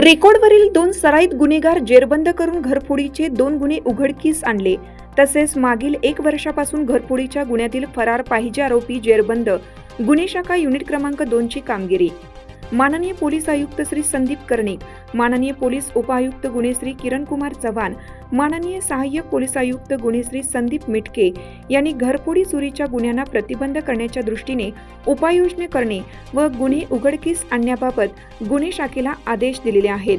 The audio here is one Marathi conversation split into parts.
रेकॉर्डवरील दोन सराईत गुन्हेगार जेरबंद करून घरफोडीचे दोन गुन्हे उघडकीस आणले. तसेच मागील एक वर्षापासून घरफोडीच्या गुन्ह्यातील फरार पाहिजे आरोपी जेरबंद. गुन्हे शाखा युनिट क्रमांक दोनची कामगिरी. माननीय पोलीस आयुक्त श्री संदीप कर्णिक माननीय पोलीस उपायुक्त गुन्हे श्री किरण कुमार चव्हाण माननीय सहाय्यक पोलीस आयुक्त गुन्हे श्री संदीप मिटके यांनी घरफोडी चोरीच्या गुन्ह्यांना प्रतिबंध करण्याच्या दृष्टीने उपाययोजना करणे व गुन्हे उघडकीस आणण्याबाबत गुन्हे शाखेला आदेश दिलेले आहेत.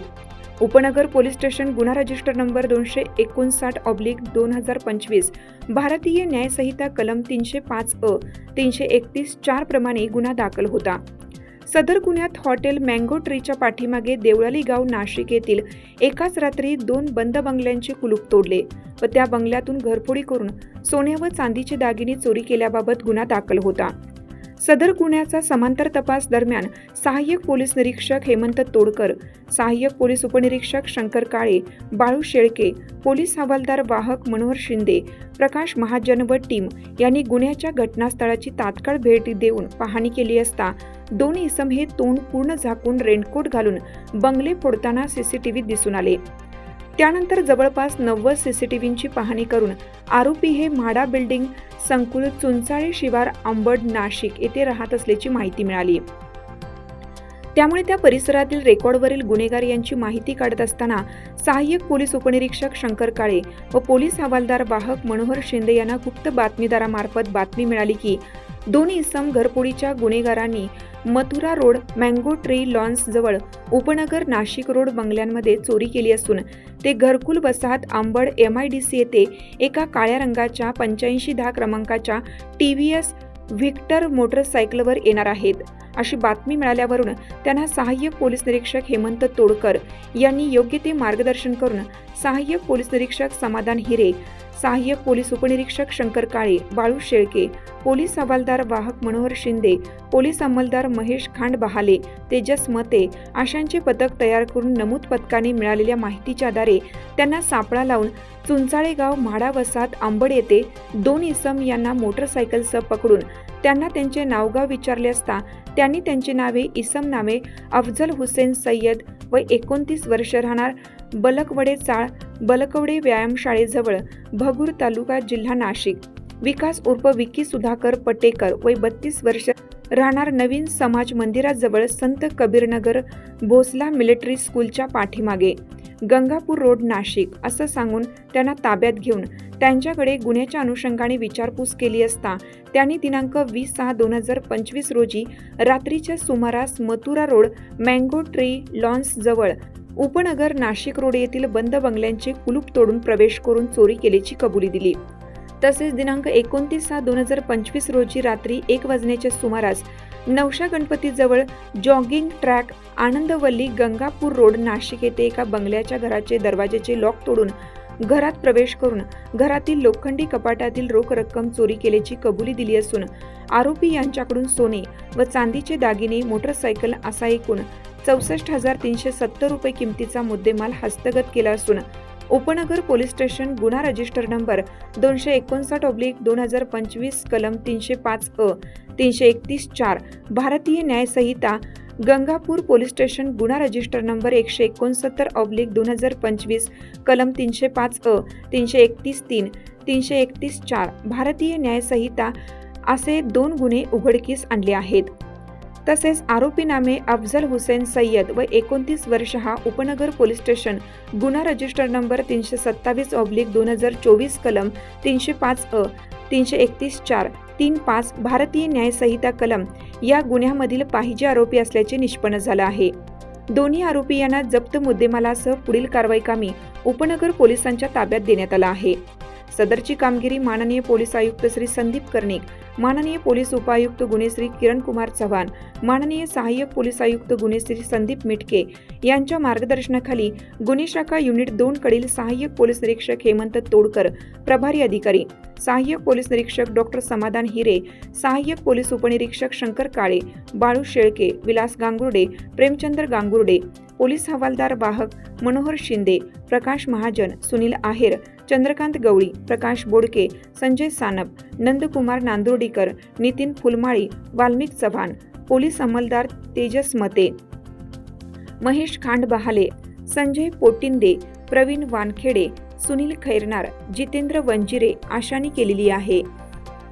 उपनगर पोलीस स्टेशन गुन्हा रजिस्टर नंबर दोनशे एकोणसाठ ऑब्लिक दोन हजार पंचवीस भारतीय न्यायसंहिता कलम तीनशे पाच अ तीनशे एकतीस चार प्रमाणे गुन्हा दाखल होता. सदर गुन्ह्यात हॉटेल मँगो ट्रीच्या पाठीमागे देवळाली गाव नाशिक येथील एकाच रात्री दोन बंद बंगल्यांचे कुलूप तोडले व त्या बंगल्यातून घरफोडी करून सोने व चांदीचे दागिने चोरी केल्याबाबत गुन्हा दाखल होता. सदर गुन्ह्याचा समांतर तपास दरम्यान सहाय्यक पोलीस निरीक्षक हेमंत तोडकर सहाय्यक पोलीस उपनिरीक्षक शंकर काळे बाळू शेळके पोलीस हवालदार वाहक मनोहर शिंदे प्रकाश महाजन व टीम यांनी गुन्ह्याच्या घटनास्थळाची तात्काळ भेट देऊन पाहणी केली असता दोन इसम हे तोंड पूर्ण झाकून रेनकोट घालून बंगले फोडताना सीसीटीव्हीत दिसून आले. त्यानंतर जवळपास नव्वद सीसीटीव्हीची पाहणी करून आरोपी हे म्हाडा बिल्डिंग संकुल चुंचाळे शिवार अंबड नाशिक येथे राहत असल्याची माहिती मिळाली. त्यामुळे त्या परिसरातील रेकॉर्डवरील गुन्हेगार यांची माहिती काढत असताना सहाय्यक पोलीस उपनिरीक्षक शंकर काळे व पोलीस हवालदार वाहक मनोहर शिंदे यांना गुप्त बातमीदारामार्फत बातमी मिळाली की दोन इसम घरपोडीच्या गुन्हेगारांनी Mathura road mango tree lawns जवळ उपनगर नाशिक रोड बंगल्यांमध्ये चोरी केली असून ते घरकुल वसाहत Ambad M I D C येथे एका काळ्या रंगाच्या पंच्याऐंशी दहा क्रमांकाच्या टी व्ही एस व्हिक्टर मोटरसायकलवर येणार आहेत. अशी बातमी मिळाल्यावरून त्यांना सहाय्यक पोलीस निरीक्षक हेमंत तोडकर यांनी योग्य ते मार्गदर्शन करून सहाय्यक पोलीस निरीक्षक समाधान हिरे सहाय्यक पोलीस उपनिरीक्षक शंकर काळे बाळू शेळके पोलीस हवालदार वाहक मनोहर शिंदे पोलीस अंमलदार महेश खांड बहाले तेजस मते अशांचे पथक तयार करून नमूद पथकाने मिळालेल्या माहितीच्या आधारे त्यांना सापळा लावून चुंचाळे गाव म्हाडा आंबड येथे दोन इसम यांना मोटरसायकलसह पकडून त्यांना त्यांचे नावगाव विचारले असता त्यांनी त्यांची नावे इसम नामे अफजल हुसेन सय्यद व एकोणतीस वर्ष राहणार बलकवडे चाळ बलकवडे व्यायामशाळेजवळ भगूर तालुका जिल्हा नाशिक. विकास उर्फ विकी सुधाकर पटेकर वय बत्तीस वर्ष राहणार नवीन समाज मंदिराजवळ संत कबीरनगर भोसला मिलिटरी स्कूलच्या पाठीमागे. गंगापूर रोड नाशिक असं सांगून त्यांना ताब्यात घेऊन त्यांच्याकडे गुन्ह्याच्या अनुषंगाने विचारपूस केली असता त्यांनी दिनांक वीस सहा दोन हजार पंचवीस रोजी रात्रीच्या सुमारास मथुरा रोड मँगो ट्री लॉन्सजवळ उपनगर नाशिक रोड येथील बंद बंगल्यांचे कुलूप तोडून प्रवेश करून चोरी केल्याची कबुली दिली. तसेच दिनांक एकोणतीस सहा दोन हजार पंचवीस रोजी रात्री एक वाजण्याच्या सुमारास Navsha गणपतीजवळ jogging track Anandvalli Gangapur road Nashik येथे एका बंगल्याच्या घराचे दरवाजाचे लॉक तोडून घरात प्रवेश करून घरातील लोखंडी कपाटातील रोख रक्कम चोरी केल्याची कबुली दिली असून आरोपी यांच्याकडून सोने व चांदीचे दागिने मोटरसायकल असा एकूण चौसष्ट हजार तीनशे सत्तर रुपये किमतीचा मुद्देमाल हस्तगत केला असून उपनगर पोलीस स्टेशन गुन्हा रजिस्टर नंबर दोनशे एकोणसाठ ऑब्लिक दोन हजार पंचवीस कलम तीनशे पाच अ तीनशे एकतीस चार भारतीय न्यायसंहिता गंगापूर पोलीस स्टेशन गुन्हा रजिस्टर नंबर एकशे एकोणसत्तर ऑब्लिक दोन हजार पंचवीस कलम तीनशे पाच अ तीनशे एकतीस तीन तीनशे एकतीस चार भारतीय न्यायसंहिता असे दोन गुन्हे उघडकीस आणले आहेत. तसेच आरोपी नामे अफजल हुसेन सय्यद व एकोणतीस वर्ष हा उपनगर पोलीस स्टेशन गुन्हा रजिस्टर नंबर तीनशे सत्तावीस ऑब्लिक दोन हजार चोवीस कलम तीनशे पाच अ तीनशे एकतीस चार तीन पाच भारतीय न्यायसंहिता कलम या गुन्ह्यामधील पाहिजे आरोपी असल्याचे निष्पन्न झालं आहे. दोन्ही आरोपी यांना जप्त मुद्देमालासह पुढील कारवाई कामी उपनगर पोलिसांच्या ताब्यात देण्यात आला आहे. सदरची कामगिरी माननीय पोलीस आयुक्त श्री संदीप कर्णिक माननीय पोलीस उपायुक्त गुन्हे श्री किरण कुमार चव्हाण माननीय सहाय्यक पोलीस आयुक्त गुन्हे श्री संदीप मिटके यांच्या मार्गदर्शनाखाली गुन्हे शाखा युनिट दोन कडील सहाय्यक पोलीस निरीक्षक हेमंत तोडकर प्रभारी अधिकारी सहाय्यक पोलीस निरीक्षक डॉक्टर समाधान हिरे सहाय्यक पोलीस उपनिरीक्षक शंकर काळे बाळू शेळके विलास गांगुर्डे प्रेमचंद्र गांगुर्डे पोलीस हवालदार वाहक मनोहर शिंदे प्रकाश महाजन सुनील आहेर चंद्रकांत गवळी प्रकाश बोडके संजय सानप नंदकुमार नांदुर्डीकर नितीन फुलमाळी वाल्मिक चव्हाण पोलीस अंमलदार तेजस मते. महेश खांडबहाले संजय पोटिंदे प्रवीण वानखेडे सुनील खैरनार जितेंद्र वंजिरे आशांनी केलेली आहे.